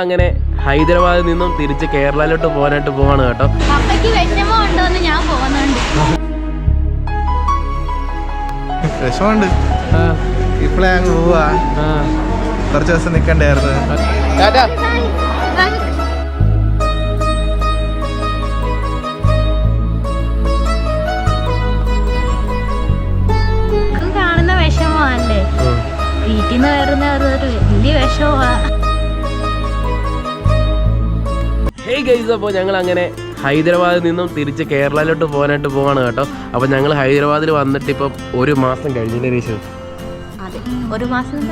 അങ്ങനെ ഹൈദരാബാദിൽ നിന്നും തിരിച്ച് കേരളയിലോട്ട് പോകാനായിട്ട് പോവാണ് കേട്ടോ. ഞാൻ പോകുന്നുണ്ട്. വിഷമമുണ്ട്. ഇപ്പോഴേ അങ്ങ് പോവാ. കുറച്ച് ദിവസം നിക്കണ്ടായിരുന്നു. കാണുന്ന വിഷമല്ലേ വീട്ടിൽ നിന്ന് വരുന്ന അതൊരു വലിയ വിഷമാ ഹേയ് ഗൈസ് അപ്പോൾ ഞങ്ങൾ അങ്ങനെ ഹൈദരാബാദിൽ നിന്നും തിരിച്ച് കേരളയിലോട്ട് പോകാനായിട്ട് പോവാണ് കേട്ടോ. അപ്പോൾ ഞങ്ങൾ ഹൈദരാബാദിൽ വന്നിട്ട് ഇപ്പം ഒരു മാസം കഴിഞ്ഞില്ലേ രീശു അതെ. ഒരു മാസം ഒരു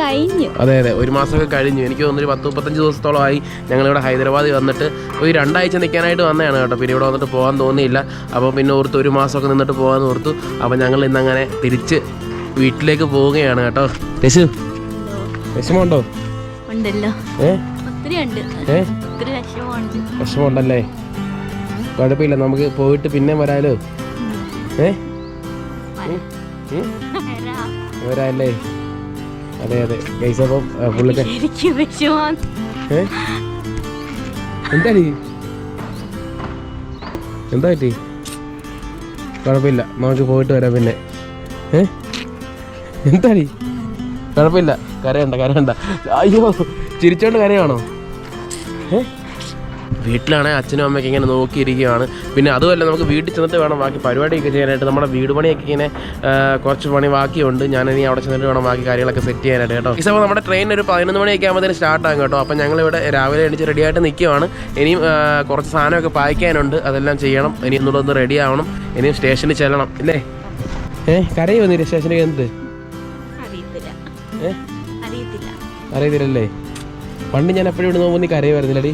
കഴിഞ്ഞു. അതെ അതെ. ഒരു മാസമൊക്കെ കഴിഞ്ഞു. എനിക്ക് തോന്നുന്നു പത്ത് മുപ്പത്തഞ്ച് ദിവസത്തോളമായി ഞങ്ങളിവിടെ ഹൈദരാബാദിൽ വന്നിട്ട് ഒരു രണ്ടാഴ്ച നിൽക്കാനായിട്ട് വന്നതാണ് കേട്ടോ. പിന്നെ ഇവിടെ വന്നിട്ട് പോകാൻ തോന്നിയില്ല. അപ്പോൾ പിന്നെ ഓർത്ത് ഒരു മാസമൊക്കെ നിന്നിട്ട് പോകാൻ ഓർത്തു. അപ്പോൾ ഞങ്ങൾ ഇന്നങ്ങനെ തിരിച്ച് വീട്ടിലേക്ക് പോവുകയാണ് കേട്ടോ. രശു വിഷമമുണ്ടോ? ഉണ്ടല്ലോ. വിഷമമുണ്ടല്ലേ? കുഴപ്പമില്ല. നമുക്ക് പോയിട്ട് പിന്നെ വരാലോ. ഏ? ഉം? ഉം? വരാം. വരാല്ലേ? അതെ അതെ. ഗൈസ് അപ്പം പുള്ളിക്ക് എന്താടി? എന്താ പറ്റി? കുഴപ്പമില്ല. നമുക്ക് പോയിട്ട് വരാം പിന്നെ. ഏ? എന്താടി? കുഴപ്പമില്ല. കരയണ്ട കരയണ്ട. അയ്യോ ചിരിച്ചോണ്ട് കരയാണോ? വീട്ടിലാണെങ്കിൽ അച്ഛനും അമ്മയൊക്കെ ഇങ്ങനെ നോക്കിയിരിക്കുകയാണ്. പിന്നെ അതുമല്ല നമുക്ക് വീട്ടിൽ ചെന്നിട്ട് വേണം ബാക്കി പരിപാടിയൊക്കെ ചെയ്യാനായിട്ട്. നമ്മുടെ വീട് പണിയൊക്കെ ഇങ്ങനെ കുറച്ച് പണി ബാക്കിയുണ്ട്. ഞാനിനി അവിടെ ചെന്നിട്ട് വേണം ബാക്കി കാര്യങ്ങളൊക്കെ സെറ്റ് ചെയ്യാനായിട്ട് കേട്ടോ. സമയം നമ്മുടെ ട്രെയിൻ ഒരു പതിനൊന്ന് മണിയൊക്കെ ആകുമ്പോഴത്തേന് സ്റ്റാർട്ട് ആകും കേട്ടോ. അപ്പം ഞങ്ങളിവിടെ രാവിലെ എണീച്ച് റെഡിയായിട്ട് നിൽക്കുവാണ്. ഇനിയും കുറച്ച് സാധനമൊക്കെ പായ്ക്കാനുണ്ട്. അതെല്ലാം ചെയ്യണം. ഇനി ഒന്നുകൂടെ ഒന്ന് റെഡി ആവണം. ഇനിയും സ്റ്റേഷനിൽ ചെല്ലണം. ഇല്ലേ? ഏഹ് കരയോ നീ സ്റ്റേഷനിൽ അറിയത്തില്ലല്ലേ? പണ്ട് ഞാൻ എപ്പോഴും ഇവിടെ നോക്കുമ്പോൾ നീ കരയുമായിരുന്നില്ലടി.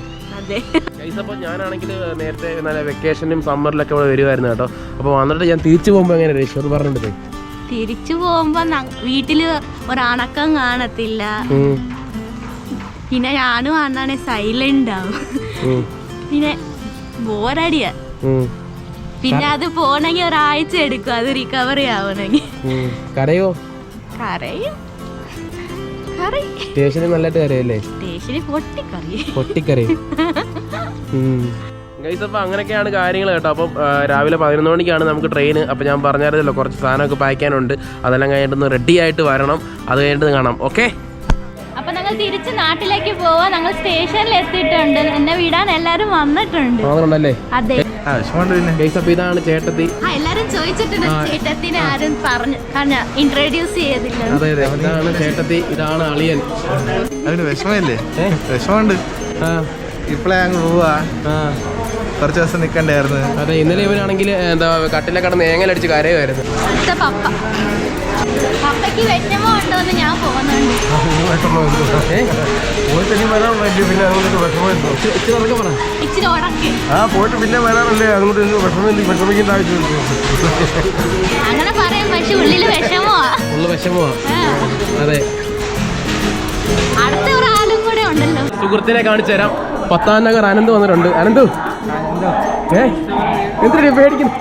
അപ്പോൾ ഞാനാണെങ്കിൽ നേരത്തെ നല്ല വെക്കേഷനും സമ്മറിലൊക്കെ ഇവിടെ വരുമായിരുന്നു കേട്ടോ. അപ്പോൾ വന്നിട്ട് ഞാൻ തിരിച്ചു പോകുമ്പോൾ എങ്ങനെ രക്ഷ അത് പറഞ്ഞിട്ട് തിരിച്ചു പോകുമ്പോ വീട്ടിൽ ഒരണക്കം കാണത്തില്ല. പിന്നെ ഞാനും അന്നാണെ സൈലന്റ് ആവും പിന്നെ ബോറടിയ. പിന്നെ അത് പോണെങ്കിൽ ഒരാഴ്ച എടുക്കും. അത് റിക്കവറി ആവണമെങ്കിൽ കരയോ? കരയും. സ്റ്റേഷനിൽ നല്ലതായിട്ട് കറിയല്ലേ? പൊട്ടിക്കറി. ഗൈസ് അപ്പോൾ അങ്ങനെയൊക്കെയാണ് കാര്യങ്ങൾ കേട്ടോ. അപ്പം രാവിലെ പതിനൊന്ന് മണിക്കാണ് നമുക്ക് ട്രെയിൻ അപ്പോൾ ഞാൻ പറഞ്ഞായിരുന്നല്ലോ കുറച്ച് സാധനമൊക്കെ പായ്ക്കാനുണ്ട് അതെല്ലാം കഴിഞ്ഞിട്ടൊന്ന് റെഡി ആയിട്ട് വരണം. അത് കഴിഞ്ഞിട്ട് കാണാം. ഓക്കെ അപ്പൊ ഞങ്ങൾ തിരിച്ച് നാട്ടിലേക്ക് പോവാ. ഞങ്ങൾ സ്റ്റേഷനിൽ എത്തിയിട്ടുണ്ട്. എന്നെ വിടാൻ എല്ലാരും വന്നിട്ടുണ്ട്. മാത്രമുണ്ടല്ലേ അതെ. ഇതാണ് ചേട്ടത്തി. ആ എല്ലാരും ചോദിച്ചിട്ടുണ്ട്. ചേട്ടത്തിനെ ആരും പറഞ്ഞു കാരണം ഇൻട്രൊഡ്യൂസ് ചെയ്തില്ല അതെ അതെ. ഇതാണ് ചേട്ടത്തി. ഇതാണ് അളിയൻ. അതിന് വിഷമമില്ലേ? വിഷമമുണ്ട്. ആ. ഇപ്പോഴേ അങ്ങ് പോവാ. കുറച്ച് ദിവസം നിൽക്കണ്ടായിരുന്നു അതെ ഇന്നലെ ഇവനാണെങ്കിൽ എന്താ കട്ടിലെ കടന്ന് ഏങ്ങലടിച്ച് കരയുമായിരുന്നു. പപ്പ. വിഷമം പോയിട്ട് ഇനി വേണ്ടി പിന്നെ അങ്ങോട്ട് വിഷമമുണ്ടോ ഇച്ചിരി ഉടക്കെ. ആ വിഷമം വിഷമിക്കേണ്ട ആവശ്യമില്ല അങ്ങനെ പറയാം പക്ഷെ ഉള്ളിൽ വിഷമോ വിഷമമാ അതെ അടുത്ത ഒരാളും കൂടെ ഉണ്ടല്ലോ. സുഹൃത്തിനെ കാണിച്ചു തരാം. പത്താം നഗർ അനന്ത് വന്നിട്ടുണ്ട്. അനന്തു. ഏ? എന്തിനാ പേടിക്കുന്നു?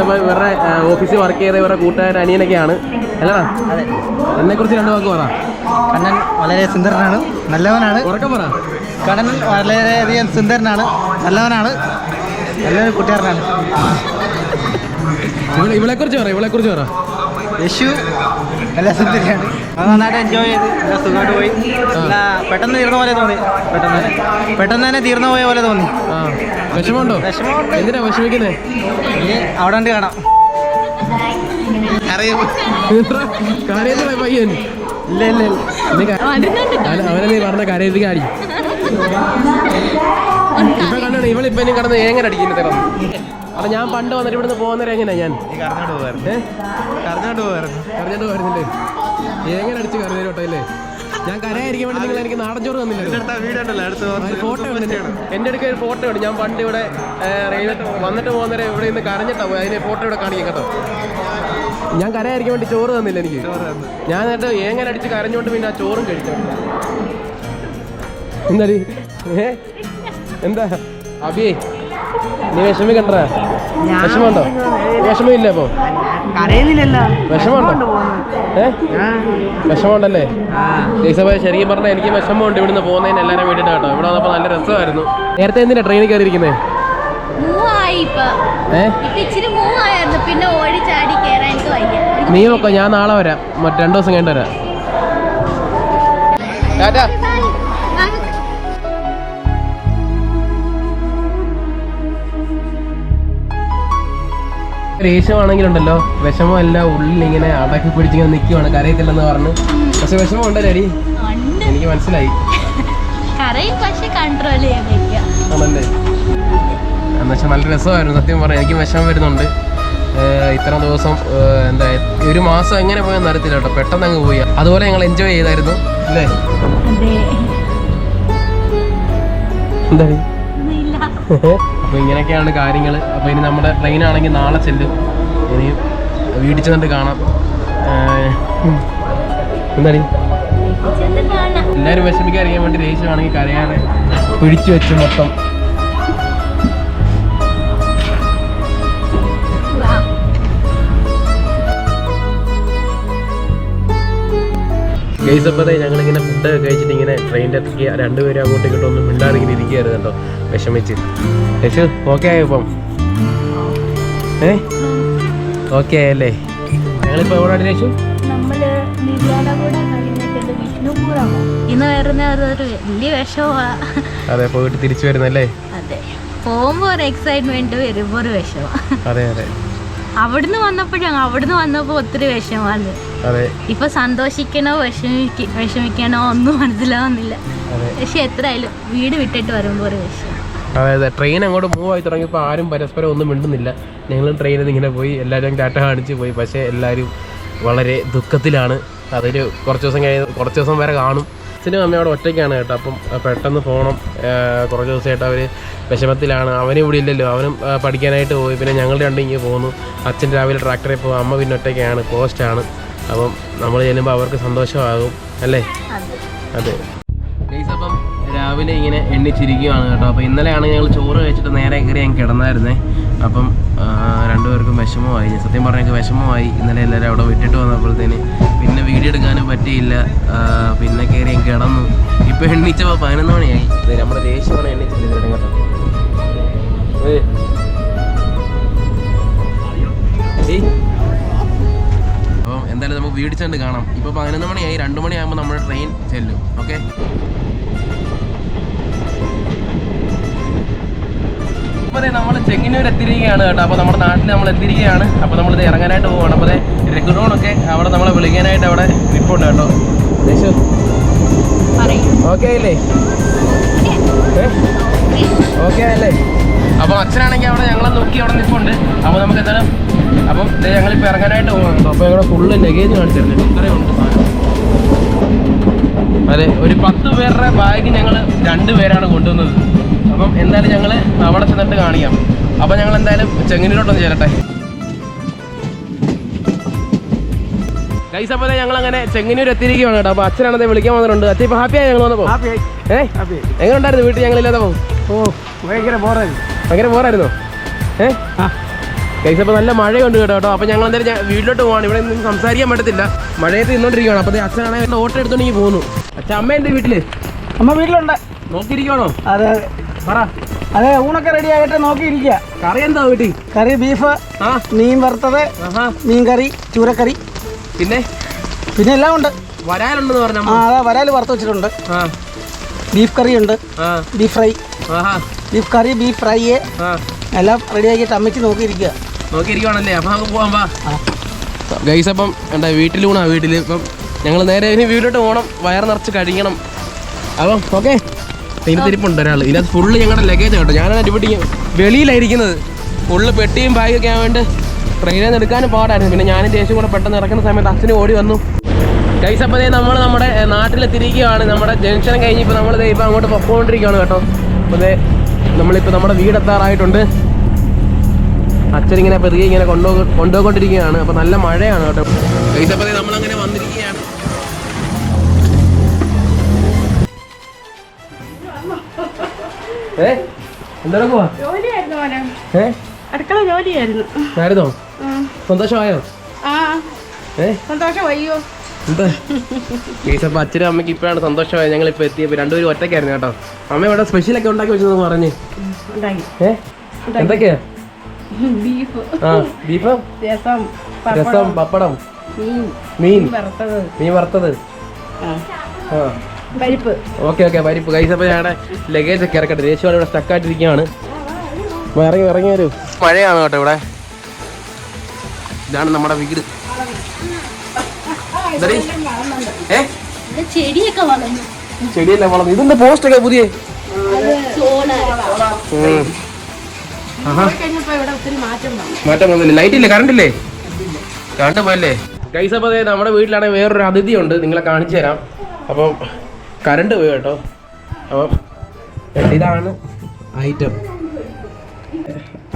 അപ്പോൾ ഇവരുടെ ഓഫീസിൽ വർക്ക് ചെയ്ത ഇവരുടെ കൂട്ടുകാർ അനിയനൊക്കെയാണ്. അല്ലടാ എന്നെ കുറിച്ച് രണ്ട് വാക്ക് പറ. കണ്ണൻ വളരെ സുന്ദരനാണ് നല്ലവനാണ്. ഉറക്കം പറ. കണ്ണൻ വളരെയധികം സുന്ദരനാണ് നല്ലവനാണ് നല്ലൊരു കൂട്ടുകാരനാണ്. ഇവളെ കുറിച്ച് പറ ഇവളെ കുറിച്ച് പറ. യശു നല്ല സുന്ദരിയാണ്. അത് നന്നായിട്ട് എൻജോയ് ചെയ്ത്. നല്ല സുഖമായിട്ട് പോയി. പെട്ടെന്ന് തീർന്ന പോലെ തോന്നി. പെട്ടെന്ന് തന്നെ. പെട്ടെന്ന് തന്നെ തീർന്ന പോയ പോലെ തോന്നി. വിഷമമുണ്ടോ? വിഷമമുണ്ട്. എന്തിനാ വിഷമിക്കുന്നത് അവിടെ ഉണ്ട് കാണാം. പയ്യൻ. ഇല്ല ഇല്ല ഇല്ല. നീ ക- വരുന്നുണ്ട് അവനെ അവനെ നീ പറഞ്ഞ കാര്യത്തിൽ കാടി ഇപ്പൊ കണ്ടാണ് ഇവളിപ്പൊ ഇനി കിടന്ന് എങ്ങനെ അടിക്കുന്നത് കിടന്ന് അല്ല ഞാൻ പണ്ട് വന്നിട്ട് ഇവിടുന്ന് പോകുന്നവരെ എങ്ങനെയാ ഞാൻ? കറഞ്ഞോട്ട് പോകാറുണ്ട് കറഞ്ഞോട്ട് പോകാറുണ്ട് കറഞ്ഞോട്ട് വരുന്നില്ലേ എങ്ങനെ അടിച്ച് കരഞ്ഞു കേട്ടോ അല്ലേ ഞാൻ കരയായിരിക്കാൻ വേണ്ടി നിങ്ങൾ എനിക്ക് നാടൻ ചോറ് ഒരു ഫോട്ടോ എന്റെ അടുക്ക ഒരു ഫോട്ടോ ഉണ്ട്. ഞാൻ പണ്ട് ഇവിടെ റെയിൽവേ വന്നിട്ട് പോകുന്നവരെ ഇവിടെ നിന്ന് കരഞ്ഞിട്ടാ പോയി. അതിന് ഫോട്ടോ ഇവിടെ കാണിക്കാം കേട്ടോ. ഞാൻ കരയായിരിക്കാൻ വേണ്ടി ചോറ് തന്നില്ല എനിക്ക്? ഞാൻ എന്നിട്ട് എങ്ങനെ അടിച്ച് കരഞ്ഞോണ്ട് പിന്നെ ആ ചോറും കഴിച്ചു. എന്താടി? ഏ? എന്താ? അബിയേ നീ വിഷമിക്കണ്ട. വിഷമമുണ്ടോ? വിഷമമില്ല അപ്പോ വിഷമമുണ്ടല്ലേ? ജയ്സഭ ശരിക്കും പറഞ്ഞാൽ എനിക്ക് വിഷമമുണ്ട് ഇവിടുന്ന് പോകുന്നതിന് എല്ലാവരും വേണ്ടിയിട്ട് കേട്ടോ. ഇവിടെ വന്നപ്പോൾ നല്ല രസമായിരുന്നു. നേരത്തെ എന്തിനാ ട്രെയിനിൽ കയറിയിരിക്കുന്നത് പിന്നെ ഓടി ചാടി നീ നോക്കോ ഞാൻ നാളെ വരാം. മറ്റേ രണ്ടു ദിവസം കഴിഞ്ഞിട്ട് വരാം. ദേഷ്യമാണെങ്കിലുണ്ടല്ലോ. അല്ല ഉള്ളിൽ ഇങ്ങനെ അടക്കി പിടിച്ചിങ്ങനെ നിൽക്കുവാണ് കരയത്തില്ലെന്ന് പറഞ്ഞു. പക്ഷെ വിഷമം ഉണ്ട്. അടി എനിക്ക് മനസ്സിലായി. ആണല്ലേ? എന്നുവെച്ചാൽ നല്ല രസമായിരുന്നു. സത്യം പറഞ്ഞു എനിക്ക് വിഷമം വരുന്നുണ്ട്. ഇത്ര ദിവസം എന്താ ഒരു മാസം എങ്ങനെ പോയെന്ന് അറിയത്തില്ല കേട്ടോ. പെട്ടെന്ന് അങ്ങ് പോയി. അതുപോലെ ഞങ്ങൾ എൻജോയ് ചെയ്തായിരുന്നു. അല്ലേ? എന്താ അപ്പോൾ ഇങ്ങനെയൊക്കെയാണ് കാര്യങ്ങൾ അപ്പോൾ ഇനി നമ്മുടെ ട്രെയിൻ ആണെങ്കിൽ നാളെ ചെല്ലും. ഇനി വീട്ടിൽ ചെന്നിട്ട് കാണാം. ഏഹ് എല്ലാവരും വിഷമിക്കാൻ അറിയാൻ വേണ്ടി ദേഷ്യമാണെങ്കിൽ കരയാതെ പിടിച്ചു വെച്ച് മൊത്തം. ഗൈസ് അപ്പതേ ഞങ്ങളിങ്ങനെ ഫുഡ് കഴിച്ചിട്ട് ഇങ്ങനെ ട്രെയിനിന്റെ അത്രയ്ക്ക് രണ്ടുപേരും അങ്ങോട്ടും ഇങ്ങോട്ടും ഒന്നും മിണ്ടാതെ ഇങ്ങനെ ഇരിക്കുകയായിരുന്നു കേട്ടോ. വിഷമിച്ച്. യശു ഓക്കെ ആയോ ഇപ്പം? ഏ? ഓക്കെ ആയല്ലേ? ഞങ്ങളിപ്പോൾ എവിടെയാണ് യേശു? ഇന്ന് വരുന്ന വലിയ അതെ പോയിട്ട് തിരിച്ചു വരുന്നല്ലേ? അതെ. പോകുമ്പോ ഒരു എക്സൈറ്റ്മെന്റ് വരുമ്പോ ഒരു വിഷമാ. അതെ അതെ. അവിടുന്ന് വന്നപ്പോഴും അവിടുന്ന് വന്നപ്പോ ഒത്തിരി വിഷമാണ് ഇപ്പൊ സന്തോഷിക്കണോ വിഷമിക്ക വിഷമിക്കണോ ഒന്നും മനസ്സിലാവുന്നില്ല. പക്ഷെ എത്രയായാലും വീട് വിട്ടിട്ട് വരുമ്പോ ഒരു വിഷയം അതെ അതെ ട്രെയിൻ അങ്ങോട്ട് മൂവ് ആയി തുടങ്ങിയപ്പോൾ ആരും പരസ്പരം ഒന്നും മിണ്ടുന്നില്ല. ഞങ്ങളും ട്രെയിനിൽ ഇങ്ങനെ പോയി എല്ലാവരും ടാറ്റ കാണിച്ച് പോയി. പക്ഷേ എല്ലാവരും വളരെ ദുഃഖത്തിലാണ്. അതൊരു കുറച്ച് ദിവസം കഴിഞ്ഞ് കുറച്ച് ദിവസം വരെ കാണും. അച്ഛനും അമ്മയും അവിടെ ഒറ്റയ്ക്കാണ് കേട്ടോ. അപ്പം പെട്ടെന്ന് പോകണം കുറച്ച് ദിവസമായിട്ട് അവർ വിഷമത്തിലാണ്. അവനും ഇവിടെ ഇല്ലല്ലോ. അവനും പഠിക്കാനായിട്ട് പോയി. പിന്നെ ഞങ്ങൾ രണ്ടും ഇങ്ങനെ പോകുന്നു. അച്ഛൻ രാവിലെ ട്രാക്ടറിൽ പോകും. അമ്മ പിന്നെ ഒറ്റയ്ക്കാണ്. പോസ്റ്റാണ് അപ്പം നമ്മൾ ചെല്ലുമ്പോൾ അവർക്ക് സന്തോഷമാകും അല്ലേ? അതെ. അപ്പം രാവിലെ ഇങ്ങനെ എണ്ണിച്ചിരിക്കുകയാണ് കേട്ടോ. അപ്പോൾ ഇന്നലെയാണ് ഞങ്ങൾ ചോറ് കഴിച്ചിട്ട് നേരെ കയറി ഞാൻ കിടന്നായിരുന്നേ. അപ്പം രണ്ടുപേർക്കും വിഷമമായി. സത്യം പറഞ്ഞാൽ വിഷമമായി. ഇന്നലെ എല്ലാവരും അവിടെ വിട്ടിട്ട് വന്നപ്പോഴത്തേന് പിന്നെ വീഡിയോ എടുക്കാനും പറ്റിയില്ല. പിന്നെ കയറി ഞാൻ കിടന്നു. ഇപ്പോൾ എണ്ണിച്ചപ്പോൾ പതിനൊന്ന് മണിയായി. നമ്മുടെ ദേഷ്യമാണ് എണ്ണിച്ചില്ല കേട്ടോ. ഏയ്. എന്തായാലും നമുക്ക് വീട് ചെന്ന് കാണാം. ഇപ്പോൾ പതിനൊന്ന് മണിയായി. രണ്ട് മണിയാകുമ്പോൾ നമ്മുടെ ട്രെയിൻ ചെല്ലും. ഓക്കെ അപ്പോൾ നമ്മൾ ചെങ്ങന്നൂർ എത്തിയിരിക്കുകയാണ് കേട്ടോ. അപ്പോൾ നമ്മുടെ നാട്ടിൽ നമ്മൾ എത്തിയിരിക്കുകയാണ്. അപ്പോൾ നമ്മളിത് ഇറങ്ങാനായിട്ട് പോവുകയാണ് അപ്പോൾ രഘുഡോണൊക്കെ അവിടെ നമ്മളെ വിളിക്കാനായിട്ട് അവിടെ നിൽപ്പുണ്ട് കേട്ടോ. ദേശു. ഓക്കെ അല്ലേ? ഓക്കെ. അല്ലേ? അപ്പോൾ അച്ഛനാണെങ്കിൽ അവിടെ ഞങ്ങളെ നോക്കി അവിടെ നിൽപ്പുണ്ട് അപ്പോൾ നമുക്ക് എന്തായാലും അപ്പം ഞങ്ങളിപ്പോൾ ഇറങ്ങാനായിട്ട് പോകുന്നുണ്ട് അപ്പോൾ ഞങ്ങളുടെ ഫുള്ള് ലഗേജ് കാണിച്ചിരുന്നു. ഇത്രയും ഉണ്ട് അതെ ഒരു പത്ത് പേരുടെ ബാഗ് ഞങ്ങൾ രണ്ട് പേരാണ് കൊണ്ടുവന്നത്. അപ്പം എന്തായാലും ഞങ്ങൾ അവിടെ ചെന്നിട്ട് കാണിക്കാം. അപ്പം ഞങ്ങൾ എന്തായാലും ചെങ്ങന്നൂരോട്ടൊന്ന് ചേരട്ടെ. ഗൈസ് അപ്പോൾ ഞങ്ങൾ അങ്ങനെ ചെങ്ങന്നൂർ എത്തിയിരിക്കുകയാണ് കേട്ടോ. അപ്പോൾ അച്ഛനാണത് വിളിക്കാൻ വന്നിട്ടുണ്ട്. അച്ഛൻ ഇപ്പോൾ ഹാപ്പിയായി ഞങ്ങൾ വന്നപ്പോൾ ഹാപ്പിയായി ഏ? ഹാപ്പി എങ്ങനെ ഉണ്ടായിരുന്നു വീട്ടിൽ ഞങ്ങളില്ലാത്തപ്പോൾ ഓ ഭയങ്കര ബോറായി ഭയങ്കര പോരായിരുന്നോ ഏ? ഗൈസ് അപ്പോൾ നല്ല മഴയുണ്ട് കേട്ടോ കേട്ടോ. അപ്പോൾ ഞങ്ങൾ എന്തായാലും വീട്ടിലോട്ട് പോവാണ്. ഇവിടെ ഒന്നും സംസാരിക്കാൻ പറ്റത്തില്ല. മഴയത്ത് നിന്നോണ്ടിരിക്കുകയാണ് അപ്പോൾ അച്ഛനാണെങ്കിൽ ഓട്ടോ എടുത്തോണ്ടെങ്കിൽ പോകുന്നു അച്ഛൻ അമ്മ എന്റെ വീട്ടിൽ അമ്മ വീട്ടിലുണ്ട്. നോക്കിയിരിക്കണോ അതെ. പറ. അതെ ഊണൊക്കെ റെഡി ആയിട്ട് നോക്കിയിരിക്കുക കറി എന്താ വീട്ടിൽ? കറി ബീഫ് ആ. മീൻ വറുത്തത് മീൻകറി മീൻ കറി ചൂരക്കറി. പിന്നെ? പിന്നെ എല്ലാം ഉണ്ട്. വരാലുണ്ടെന്ന് പറഞ്ഞു ആ അതെ വരാൽ വറുത്ത് വെച്ചിട്ടുണ്ട്. ആ. ബീഫ് കറി ഉണ്ട്. Beef fry. ആഹാ. ബീഫ് കറി ബീഫ് ഫ്രൈ ആ. എല്ലാം റെഡി ആക്കിയിട്ട് അമ്മച്ചി നോക്കിയിരിക്കുക നോക്കിയിരിക്കുവാണല്ലേ. അപ്പം നമുക്ക് പോകാം വാ. ഗൈസ് അപ്പം എന്താ വീട്ടിലൂണാ വീട്ടിൽ ഇപ്പം ഞങ്ങൾ നേരെ ഇനി വീട്ടിലോട്ട് പോകണം. വയർ നിറച്ച് കഴിക്കണം അപ്പം ഓക്കെ തിരിപ്പുണ്ട് ഒരാൾ ഇതിനകത്ത് ഫുള്ള് ഞങ്ങളുടെ ലഗേജ് കേട്ടോ. ഞാനാണ് അടിപൊളി വെളിയിലായിരിക്കുന്നത്. ഫുള്ള് പെട്ടിയും ബാഗൊക്കെ ആവേണ്ട ട്രെയിനിൽ നിന്ന് എടുക്കാനും പാടായിരുന്നു. പിന്നെ ഞാനും ചേച്ചിയും കൂടെ പെട്ടെന്ന് ഇറക്കുന്ന സമയത്ത് അച്ഛനും ഓടി വന്നു. ഗൈസ് അപ്പോൾ നമ്മൾ നമ്മുടെ നാട്ടിലെത്തിരിക്കുകയാണ് നമ്മുടെ ജംഗ്ഷൻ കഴിഞ്ഞ് ഇപ്പോൾ നമ്മൾ ഇപ്പോൾ അങ്ങോട്ട് പൊക്കോണ്ടിരിക്കുകയാണ് കേട്ടോ. അപ്പോൾ നമ്മളിപ്പോൾ നമ്മുടെ വീടെത്താറായിട്ടുണ്ട്. അച്ഛനിങ്ങനെ പെറുകെ ഇങ്ങനെ കൊണ്ടുപോ കൊണ്ടുപോയിക്കൊണ്ടിരിക്കുകയാണ് അപ്പോൾ നല്ല മഴയാണ് കേട്ടോ. ഗൈസ് അപ്പോൾ നമ്മളങ്ങനെ വന്നിരിക്കുകയാണ്. ഏ? എന്താ പോവാ? ജോലിയായിരുന്നു മോനെ. ഏ? അടുക്കള ജോലിയായിരുന്നു. ആയിരുന്നോ സന്തോഷമായോ? ആ. സന്തോഷം അപ്പോൾ അച്ഛനും അമ്മയ്ക്ക് ഇപ്പോഴാണ് സന്തോഷമായത്. ഞങ്ങൾ ഇപ്പൊ എത്തിയപ്പോ രണ്ടുപേരും ഒറ്റയ്ക്കായിരുന്നു കേട്ടോ. അമ്മ ഇവിടെ സ്പെഷ്യലൊക്കെ ഉണ്ടാക്കി വെച്ചതെന്ന് പറഞ്ഞ്. ഉണ്ടാക്കി. ഏ? എന്തൊക്കെയാ? ബീഫ്. ആ ബീഫ്? രസം പപ്പടം. മീൻ. മീൻ? വറുത്തത്. പരിപ്പ്. ഓക്കെ ഓക്കെ പരിപ്പ്. കൈസ് അപ്പോൾ ഞങ്ങളുടെ ലഗേജ് ഒക്കെ ഇറക്കട്ടെ. രേശുവാണ് ഇവിടെ സ്റ്റക്കായിട്ടിരിക്കുകയാണ് ഇറങ്ങി ഇറങ്ങി വരൂ. മഴയാണ് കേട്ടോ ഇവിടെ? ഇതാണ് നമ്മുടെ വീട് എന്താടി? ഏ ഇവിടെ ചെടിയൊക്കെ വളർന്നു ചെടിയല്ലേ വളർന്നു. ഇതിന്റെ പോസ്റ്റ് ഒക്കെ പുതിയ? മാറ്റം വന്നു. മാറ്റം വന്നില്ല? ലൈറ്റ് ഇല്ലേ? കറണ്ട് ഇല്ലേ? കറണ്ട് പോയല്ലേ? ഗൈസ് അപ്പോൾ ദേ നമ്മുടെ വീട്ടിലാണെങ്കിൽ വേറൊരു അതിഥി ഉണ്ട്. നിങ്ങളെ കാണിച്ചു തരാം. അപ്പം കറണ്ട് പോയി കേട്ടോ. അപ്പം ഇതാണ് ഐറ്റം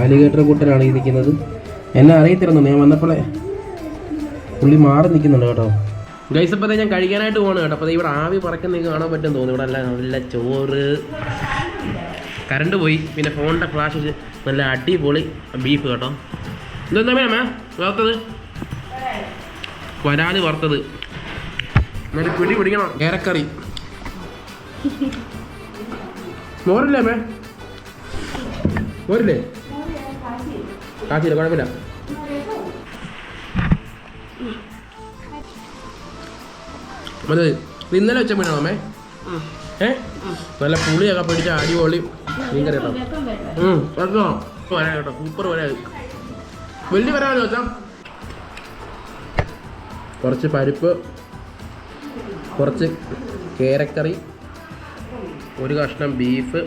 അലിഗേറ്റർ കൂട്ടനാണ് ഈ നിൽക്കുന്നത്. എന്നെ അറിയത്തില്ലെന്നു? ഞാൻ വന്നപ്പോഴേ പുള്ളി മാറി നിൽക്കുന്നുണ്ട് കേട്ടോ. ഗൈസ് അപ്പോൾ ഞാൻ കഴിക്കാനായിട്ട് പോകണം കേട്ടോ. അപ്പോൾ ഇവിടെ ആവി പറക്കുന്ന കാണാൻ പറ്റും തോന്നുന്നു. ഇവിടെ എല്ലാം നല്ല ചോറ്. കറണ്ട് പോയി. പിന്നെ ഫോണിന്റെ ഫ്ലാഷ് നല്ല അടിപൊളി ബീഫ് കേട്ടോ. ഇതെന്താ മേമേ വറുത്തത്? വരാൽ വറുത്തത്. നല്ല പിടി പിടിക്കണം. ഏരക്കറി മോരില്ലേ മേ മോരില്ലേ? കാശിയില്ല കുഴപ്പമില്ല. മതി ഇന്നലെ വെച്ച മീനാണോ ഏ? നല്ല പുളിയൊക്കെ പിടിച്ച അടിപൊളി മീൻകറി കേട്ടോ വരാ കേട്ടോ. സൂപ്പർ വരാ വലിയ വരാമല്ലോ വെച്ചാ കുറച്ച് പരിപ്പ് കുറച്ച് കേരക്കറി ഒരു കഷ്ണം ബീഫ്.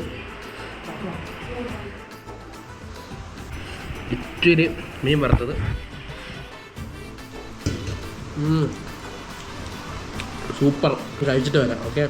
ഇച്ചിരി മീൻ വറുത്തത്. സൂപ്പർ. കഴിച്ചിട്ട് വരാം ഓക്കെ?